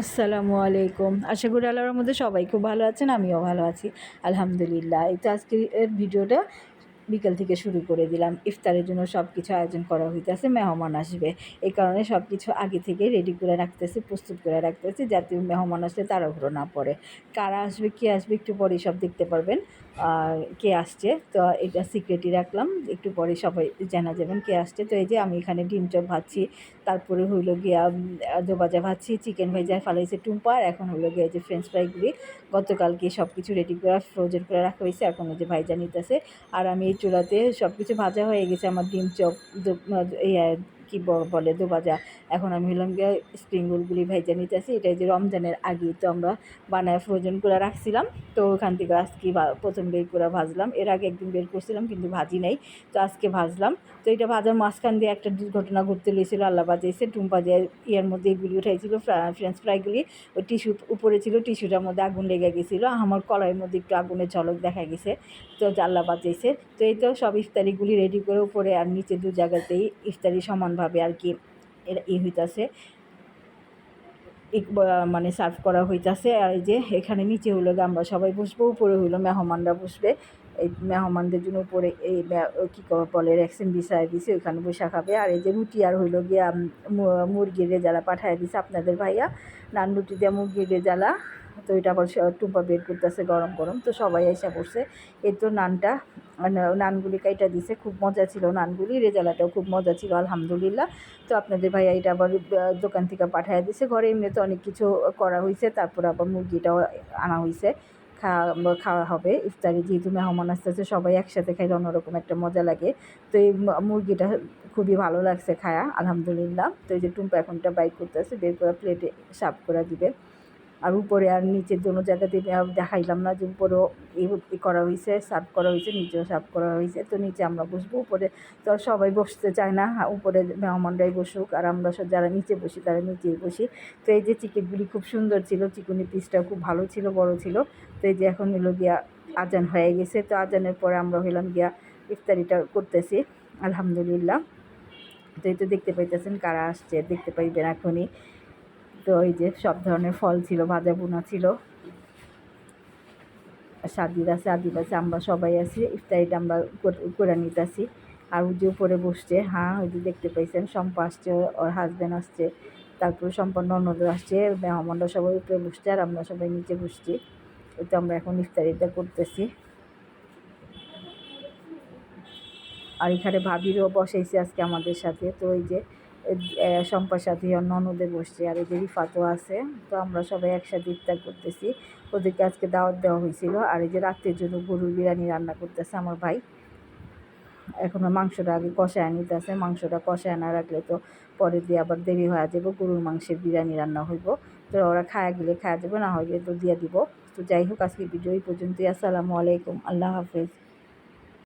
আসসালামু আলাইকুম। আশা করি আল্লাহর মধ্যে সবাই খুব ভালো আছেন, আমিও ভালো আছি। আলহামদুলিল্লাহ। এই তো আজকের ভিডিওটা বিকেল থেকে শুরু করে দিলাম। ইফতারের জন্য সব কিছু আয়োজন করা হইতেছে, মেহমান আসবে। এই কারণে সব কিছু আগে থেকে রেডি করে রাখতেছি, প্রস্তুত করে রাখতেছি, যাতে মেহমান আসলে তাড়াহুড়ো না পড়ে। কারা আসবে, কে আসবে একটু পরেই সব দেখতে পারবেন, আর কে আসছে। তো এটা সিক্রেটই রাখলাম, একটু পরে সবাই জানা যাবেন কে আসছে। তো এই যে আমি এখানে ডিম চপ ভাজছি, তারপরে হইল গিয়া দোবাজা ভাজছি চিকেন ভেজা, ফালাইছে টুম্পা, আর এখন হইল গিয়া যে ফ্রেঞ্চ ফ্রাইগুলি গতকালকে সব কিছু রেডি করে ফ্রোজেন করে রাখা হয়েছে এখন ওই যে ভাইজা নিতেছে। আর আমি চুলাতে সব কিছু ভাজা হয়ে গেছে আমার ডিম চপ ইয়ে কী বলে দোবাজা এখন আমি হলাম গিয়ে স্প্রিং রোলগুলি ভেজে নিতেছি। এটা যে রমজানের আগেই তো আমরা বানায় ফ্রোজেন করে রাখছিলাম। তো ওখান থেকে আজকে প্রথম বের করে ভাজলাম। এর আগে একদিন বের করছিলাম, কিন্তু ভাজি নাই। তো আজকে ভাজলাম। তো এটা ভাজার মাঝখান দিয়ে একটা দুর্ঘটনা ঘটতে লেগেছিলো আল্লাহ বাজাইছে টুম্পা যে ইয়ের মধ্যে এগুলি উঠাইছিল ফ্রেঞ্চ ফ্রাইগুলি ওই টিস্যু উপরে ছিল টিস্যুটার মধ্যে আগুন লেগে গেছিল। আমার কলাইয়ের মধ্যে একটু আগুনের ঝলক দেখা গেছে। তো আল্লাহ বাজাইছে তো এই তো সব ইফতারিগুলি রেডি করে উপরে আর নিচে দু জায়গাতেই ইফতারি সমানভাবে আর কি এর ই হইতাছে। মানে সার্ভ করা হইতাছে। আর এই যে এখানে নিচে হলো আমরা সবাই বসবো, উপরে হইল মেহমানরা বসবে। এই মেহমানদের জন্য উপরে এই কী বলে রেক্সিন বিছায় দিছে, ওইখানে বসে খাবে। আর এই যে রুটি আর হইল গিয়া মুরগির রেজালা পাঠায় দিছে আপনাদের ভাইয়া। নান রুটি দিয়ে মুরগির রেজালা। তো এটা আবার টুম্পা বের করতেছে গরম গরম। তো সবাই এসে পড়ছে। এর তো নানটা নানগুলি কাইটা দিছে। খুব মজা ছিল নানগুলি। রেজালাটাও খুব মজা ছিল, আলহামদুলিল্লাহ। তো আপনাদের ভাইয়া এটা আবার দোকান থেকে পাঠিয়ে দিছে। ঘরে এমনিতে অনেক কিছু করা হয়েছে তারপর আবার মুরগিটাও আনা হয়েছে খাওয়া খাওয়া হবে। ইফতারি যেহেতু মেহমান আসতে আছে সবাই একসাথে খাইলে অন্যরকম একটা মজা লাগে। তো এই মুরগিটা খুবই ভালো লাগছে খায়া, আলহামদুলিল্লাহ। তো এই যে টুম্পা এখনটা বাইক করতে আছে বের করে প্লেটে সাফ করে দিবে। আর উপরে আর নিচের দোনো জায়গাতে দেখাইলাম না যে উপরেও এই করা হয়েছে সার্ভ করা হয়েছে নিচেও সার্ভ করা হয়েছে তো নিচে আমরা বসবো, উপরে তো সবাই বসতে চায় না উপরে মেহমানরাই বসুক আর আমরা সব যারা নিচে বসি তারা নিচেই বসি। তো এই যে চিকেনগুলি খুব সুন্দর ছিল চিকুনি পিসটাও খুব ভালো ছিল, বড় ছিল। তো এই যে এখন হলো গিয়া আজান হয়ে গেছে, তো আজানের পরে আমরা হইলাম গিয়া ইফতারিটা করতেছি, আলহামদুলিল্লাহ। তো এই তো দেখতে পাইতেছেন কারা আসছে, দেখতে পাইবেন এখনই। তো এই যে সব ধরনের ফল ছিল, ভাজা বোনা ছিল। সাদির আছে আদিব আছে, আমরা সবাই আছি ইফতারিটা আমরা করে নিতেছি। আর যে উপরে বসছে হ্যাঁ ওই যে দেখতে পাইছেন সম্পা আসছে, ওর হাজব্যান্ড আসছে, তারপরে সম্পন্ন অন্যদ আসছে, মেহমানরা সবাই উপরে বসছে, আর আমরা সবাই নিচে বসছি। ওই তো আমরা এখন ইফতারিটা করতেছি। আর এখানে ভাবিরও বসাইছে আজকে আমাদের সাথে, তো ওই যে সম্পার সাথে ননদে বসছে, আর এই যে রিফাতও আছে, তো আমরা সবাই একসাথে ইফতার করতেছি। ওদেরকে আজকে দাওয়াত দেওয়া হয়েছিল, আর এই যে রাত্রের জন্য গরুর বিরিয়ানি রান্না করতেছে আমার ভাই। এখনও মাংসটা আগে কষায় নিতেছে মাংসটা কষায় না রাখলে তো পরে দিয়ে আবার দেরি হয়ে যাব, গরুর মাংসের বিরিয়ানি রান্না হইব। তো ওরা খায়া গেলে খাওয়া যাবে, না হইলে তো দিয়ে দিব। তো যাই হোক আজকে ভিডিও এই পর্যন্তই, আসসালামু আলাইকুম, আল্লাহ হাফেজ।